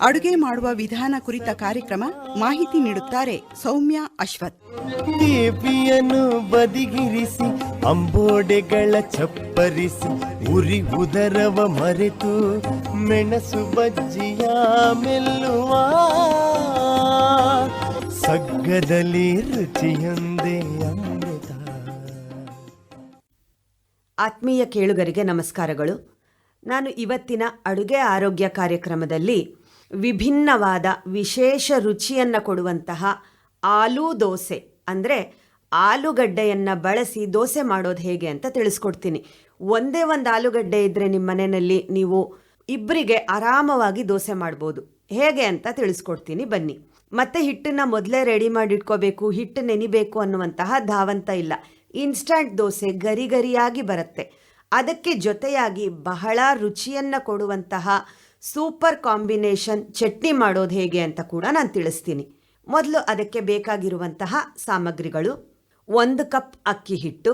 ಅಡುಗೆ ಮಾಡುವ ವಿಧಾನ ಕುರಿತ ಕಾರ್ಯಕ್ರಮ ಮಾಹಿತಿ ನೀಡುತ್ತಾರೆ ಸೌಮ್ಯ ಅಶ್ವಥ್. ದೇವಿಯನ್ನು ಬದಿಗಿರಿಸಿ ಅಂಬೋಡೆಗಳ ಚಪ್ಪರಿಸಿ ಉರಿ ಉದರವ ಮರೆತು ಮೆಣಸು ಬಜ್ಜಿಯ ಮೆಲ್ಲುವ ಸಗ್ಗದಲ್ಲಿ ರುಚಿಯೊಂದೇ ಅಮೃತ. ಆತ್ಮೀಯ ಕೇಳುಗರಿಗೆ ನಮಸ್ಕಾರಗಳು. ನಾನು ಇವತ್ತಿನ ಅಡುಗೆ ಆರೋಗ್ಯ ಕಾರ್ಯಕ್ರಮದಲ್ಲಿ ವಿಭಿನ್ನವಾದ ವಿಶೇಷ ರುಚಿಯನ್ನು ಕೊಡುವಂತಹ ಆಲೂ ದೋಸೆ. ಅಂದರೆ ಆಲೂಗಡ್ಡೆಯನ್ನು ಬಳಸಿ ದೋಸೆ ಮಾಡೋದು ಹೇಗೆ ಅಂತ ತಿಳಿಸ್ಕೊಡ್ತೀನಿ. ಒಂದೇ ಒಂದು ಆಲೂಗಡ್ಡೆ ಇದ್ದರೆ ನಿಮ್ಮ ಮನೆಯಲ್ಲಿ ನೀವು ಇಬ್ಬರಿಗೆ ಆರಾಮವಾಗಿ ದೋಸೆ ಮಾಡ್ಬೋದು. ಹೇಗೆ ಅಂತ ತಿಳಿಸ್ಕೊಡ್ತೀನಿ ಬನ್ನಿ. ಮತ್ತೆ ಹಿಟ್ಟನ್ನು ಮೊದಲೇ ರೆಡಿ ಮಾಡಿ ಇಟ್ಕೋಬೇಕು ಹಿಟ್ಟು ನೆನಿಬೇಕು ಅನ್ನುವಂತಹ ಧಾವಂತ ಇಲ್ಲ. ಇನ್ಸ್ಟಂಟ್ ದೋಸೆ ಗರಿ ಗರಿಯಾಗಿ ಬರುತ್ತೆ. ಅದಕ್ಕೆ ಜೊತೆಯಾಗಿ ಬಹಳ ರುಚಿಯನ್ನು ಕೊಡುವಂತಹ ಸೂಪರ್ ಕಾಂಬಿನೇಷನ್ ಚಟ್ನಿ ಮಾಡೋದು ಹೇಗೆ ಅಂತ ಕೂಡ ನಾನು ತಿಳಿಸ್ತೀನಿ. ಮೊದಲು ಅದಕ್ಕೆ ಬೇಕಾಗಿರುವಂತಹ ಸಾಮಗ್ರಿಗಳು ಒಂದು ಕಪ್ ಅಕ್ಕಿ ಹಿಟ್ಟು,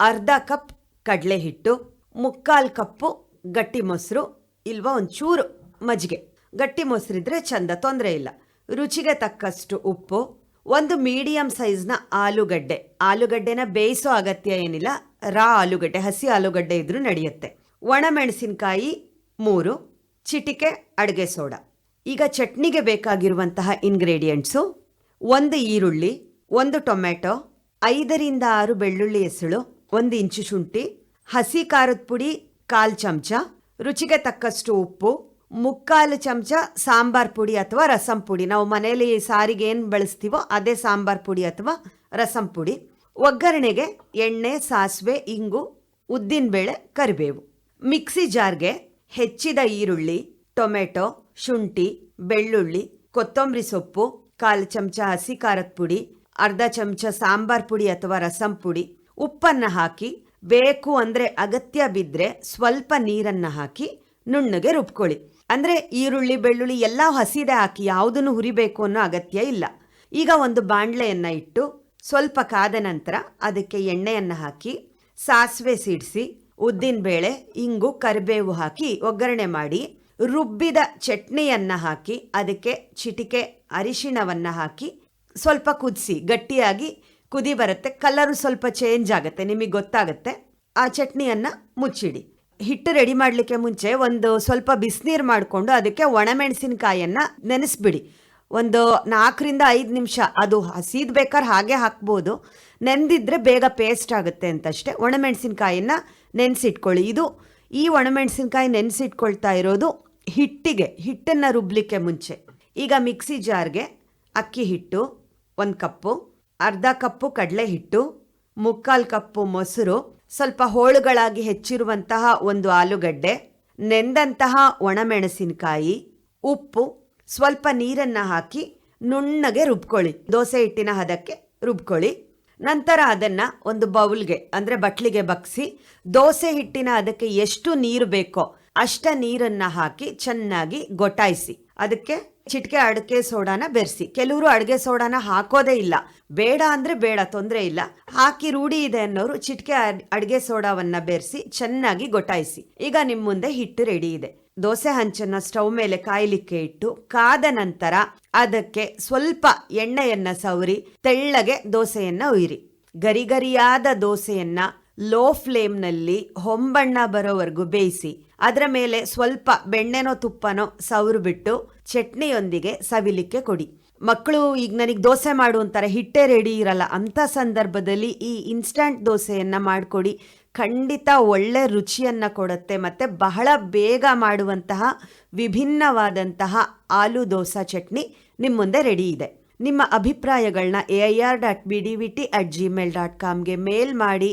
ಅರ್ಧ ಕಪ್ ಕಡಲೆ ಹಿಟ್ಟು, ಮುಕ್ಕಾಲು ಕಪ್ಪು ಗಟ್ಟಿ ಮೊಸರು, ಇಲ್ವಾ ಒಂಚೂರು ಮಜ್ಜಿಗೆ. ಗಟ್ಟಿ ಮೊಸರಿದ್ರೆ ಚಂದ, ತೊಂದರೆ ಇಲ್ಲ. ರುಚಿಗೆ ತಕ್ಕಷ್ಟು ಉಪ್ಪು, ಒಂದು ಮೀಡಿಯಂ ಸೈಜ್ನ ಆಲೂಗಡ್ಡೆ. ಆಲೂಗಡ್ಡೆನ ಬೇಯಿಸೋ ಅಗತ್ಯ ಏನಿಲ್ಲ, ರಾ ಆಲೂಗಡ್ಡೆ, ಹಸಿ ಆಲೂಗಡ್ಡೆ ಇದ್ರೂ ನಡೆಯುತ್ತೆ. ಒಣಮೆಣಸಿನಕಾಯಿ ಮೂರು ಚಿಟಿಕೆ, ಅಡುಗೆ ಸೋಡಾ. ಈಗ ಚಟ್ನಿಗೆ ಬೇಕಾಗಿರುವಂತಹ ಇಂಗ್ರೀಡಿಯೆಂಟ್ಸು ಒಂದು ಈರುಳ್ಳಿ, ಒಂದು ಟೊಮೆಟೊ ಐದರಿಂದ ಆರು ಬೆಳ್ಳುಳ್ಳಿ ಹೆಸಳು, ಒಂದು ಇಂಚು ಶುಂಠಿ, ಹಸಿ ಖಾರದ ಪುಡಿ, ಕಾಲು ಚಮಚ, ರುಚಿಗೆ ತಕ್ಕಷ್ಟು ಉಪ್ಪು, ಮುಕ್ಕಾಲು ಚಮಚ ಸಾಂಬಾರ್ ಪುಡಿ ಅಥವಾ ರಸಂ ಪುಡಿ. ನಾವು ಮನೆಯಲ್ಲಿ ಸಾರಿಗೆ ಏನು ಬಳಸ್ತೀವೋ ಅದೇ ಸಾಂಬಾರ್ ಪುಡಿ ಅಥವಾ ರಸಂ ಪುಡಿ. ಒಗ್ಗರಣೆಗೆ ಎಣ್ಣೆ, ಸಾಸಿವೆ, ಇಂಗು, ಉದ್ದಿನಬೇಳೆ, ಕರಿಬೇವು. ಮಿಕ್ಸಿ ಜಾರ್ಗೆ ಹೆಚ್ಚಿದ ಈರುಳ್ಳಿ, ಟೊಮೆಟೊ, ಶುಂಠಿ, ಬೆಳ್ಳುಳ್ಳಿ, ಕೊತ್ತಂಬರಿ ಸೊಪ್ಪು, ಕಾಲು ಚಮಚ ಹಸಿ ಖಾರದ ಪುಡಿ, ಅರ್ಧ ಚಮಚ ಸಾಂಬಾರ್ ಪುಡಿ ಅಥವಾ ರಸಂ ಪುಡಿ. ಉಪ್ಪನ್ನು ಹಾಕಿ, ಬೇಕು ಅಂದರೆ ಅಗತ್ಯ ಬಿದ್ದರೆ ಸ್ವಲ್ಪ ನೀರನ್ನು ಹಾಕಿ ನುಣ್ಣಗೆ ರುಬ್ಕೊಳ್ಳಿ. ಅಂದರೆ ಈರುಳ್ಳಿ, ಬೆಳ್ಳುಳ್ಳಿ ಎಲ್ಲ ಹಸಿದೆ ಹಾಕಿ ಯಾವುದನ್ನು ಹುರಿಬೇಕು ಅನ್ನೋ ಅಗತ್ಯ ಇಲ್ಲ. ಈಗ ಒಂದು ಬಾಣಲೆಯನ್ನು ಇಟ್ಟು ಸ್ವಲ್ಪ ಕಾದ ನಂತರ ಅದಕ್ಕೆ ಎಣ್ಣೆಯನ್ನು ಹಾಕಿ, ಸಾಸಿವೆ ಸಿಡಿಸಿ ಉದ್ದಿನಬೇಳೆ ಇಂಗು, ಕರಿಬೇವು ಹಾಕಿ ಒಗ್ಗರಣೆ ಮಾಡಿ, ರುಬ್ಬಿದ ಚಟ್ನಿಯನ್ನು ಹಾಕಿ, ಅದಕ್ಕೆ ಚಿಟಿಕೆ, ಅರಿಶಿಣವನ್ನು ಹಾಕಿ ಸ್ವಲ್ಪ ಕುದಿಸಿ, ಗಟ್ಟಿಯಾಗಿ ಕುದಿ ಬರುತ್ತೆ. ಕಲರು ಸ್ವಲ್ಪ ಚೇಂಜ್ ಆಗುತ್ತೆ, ನಿಮಗೆ ಗೊತ್ತಾಗುತ್ತೆ. ಆ ಚಟ್ನಿಯನ್ನು ಮುಚ್ಚಿಡಿ. ಹಿಟ್ಟು ರೆಡಿ ಮಾಡಲಿಕ್ಕೆ ಮುಂಚೆ ಒಂದು ಸ್ವಲ್ಪ ಬಿಸಿನೀರು ಮಾಡಿಕೊಂಡು ಅದಕ್ಕೆ ಒಣಮೆಣಸಿನಕಾಯನ್ನು ನೆನೆಸ್ಬಿಡಿ. ಒಂದು ನಾಲ್ಕರಿಂದ ಐದು ನಿಮಿಷ. ಅದು ಹಸಿದ್ ಬೇಕಾದ್ರೆ ಹಾಗೆ ಹಾಕ್ಬೋದು. ನೆಂದಿದ್ರೆ ಬೇಗ ಪೇಸ್ಟ್ ಆಗುತ್ತೆ ಅಂತಷ್ಟೇ. ಒಣಮೆಣಸಿನ್ಕಾಯಿನ ನೆನೆಸಿಟ್ಕೊಳ್ಳಿ. ಇದು ಈ ಒಣಮೆಣಸಿನ್ಕಾಯಿ ನೆನೆಸಿಟ್ಕೊಳ್ತಾ ಇರೋದು ಹಿಟ್ಟಿಗೆ, ಹಿಟ್ಟನ್ನು ರುಬ್ಲಿಕ್ಕೆ ಮುಂಚೆ. ಈಗ ಮಿಕ್ಸಿ ಜಾರ್ಗೆ ಅಕ್ಕಿ ಹಿಟ್ಟು ಒಂದು ಕಪ್ಪು, ಅರ್ಧ ಕಪ್ಪು ಕಡಲೆ ಹಿಟ್ಟು, ಮುಕ್ಕಾಲು ಕಪ್ಪು ಮೊಸರು, ಸ್ವಲ್ಪ ಹೋಳುಗಳಾಗಿ ಹೆಚ್ಚಿರುವಂತಹ ಒಂದು ಆಲೂಗಡ್ಡೆ, ನೆಂದಂತಹ ಒಣಮೆಣಸಿನಕಾಯಿ, ಉಪ್ಪು, ಸ್ವಲ್ಪ ನೀರನ್ನು ಹಾಕಿ ನುಣ್ಣಗೆ ರುಬ್ಕೊಳ್ಳಿ. ದೋಸೆ ಹಿಟ್ಟಿನ ಹದಕ್ಕೆ ರುಬ್ಕೊಳ್ಳಿ. ನಂತರ ಅದನ್ನು ಒಂದು ಬೌಲ್ಗೆ, ಅಂದರೆ ಬಟ್ಲಿಗೆ ಬಗ್ಸಿ, ದೋಸೆ ಹಿಟ್ಟಿನ ಅದಕ್ಕೆ ಎಷ್ಟು ನೀರು ಬೇಕೋ ಅಷ್ಟ ನೀರನ್ನು ಹಾಕಿ ಚೆನ್ನಾಗಿ ಗೊಟಾಯಿಸಿ. ಅದಕ್ಕೆ ಚಿಟಿಕೆ ಅಡಿಕೆ ಸೋಡಾನ ಬೆರೆಸಿ. ಕೆಲವರು ಅಡುಗೆ ಸೋಡಾನ ಹಾಕೋದೇ ಇಲ್ಲ. ಬೇಡ ಅಂದರೆ ಬೇಡ, ತೊಂದರೆ ಇಲ್ಲ. ಹಾಕಿ ರೂಢಿ ಇದೆ ಅನ್ನೋರು ಚಿಟಿಕೆ ಅಡುಗೆ ಸೋಡಾವನ್ನ ಬೆರೆಸಿ ಚೆನ್ನಾಗಿ ಗೊಟಾಯಿಸಿ. ಈಗ ನಿಮ್ಮ ಮುಂದೆ ಹಿಟ್ಟು ರೆಡಿ ಇದೆ. ದೋಸೆ ಹಂಚನ್ನ ಸ್ಟವ್ ಮೇಲೆ ಕಾಯಲಿಕ್ಕೆ ಇಟ್ಟು ಕಾದ ನಂತರ ಅದಕ್ಕೆ ಸ್ವಲ್ಪ ಎಣ್ಣೆಯನ್ನ ಸವರಿ, ತೆಳ್ಳಗೆ ದೋಸೆಯನ್ನ ಉಯಿರಿ. ಗರಿಗರಿಯಾದ ದೋಸೆಯನ್ನ ಲೋ ಫ್ಲೇಮ್ನಲ್ಲಿ ಹೊಂಬಣ್ಣ ಬರೋವರೆಗೂ ಬೇಯಿಸಿ, ಅದರ ಮೇಲೆ ಸ್ವಲ್ಪ ಬೆಣ್ಣೆನೋ ತುಪ್ಪನೋ ಸವ್ರು ಬಿಟ್ಟು ಚಟ್ನಿಯೊಂದಿಗೆ ಸವಿಲಿಕ್ಕೆ ಕೊಡಿ. ಮಕ್ಕಳು ಈಗ ನನಗೆ ದೋಸೆ ಮಾಡು ಅಂತಾರೆ, ಹಿಟ್ಟೇ ರೆಡಿ ಇರಲ್ಲ, ಅಂಥ ಸಂದರ್ಭದಲ್ಲಿ ಈ ಇನ್ಸ್ಟಂಟ್ ದೋಸೆಯನ್ನು ಮಾಡಿಕೊಡಿ. ಖಂಡಿತ ಒಳ್ಳೆ ರುಚಿಯನ್ನು ಕೊಡುತ್ತೆ, ಮತ್ತು ಬಹಳ ಬೇಗ ಮಾಡುವಂತಹ ವಿಭಿನ್ನವಾದಂತಹ ಆಲೂ ದೋಸೆ ಚಟ್ನಿ ನಿಮ್ಮ ಮುಂದೆ ರೆಡಿ ಇದೆ. ನಿಮ್ಮ ಅಭಿಪ್ರಾಯಗಳನ್ನ A I R dot B D V T at Gmail dot ಕಾಮ್ಗೆ mail ಮಾಡಿ.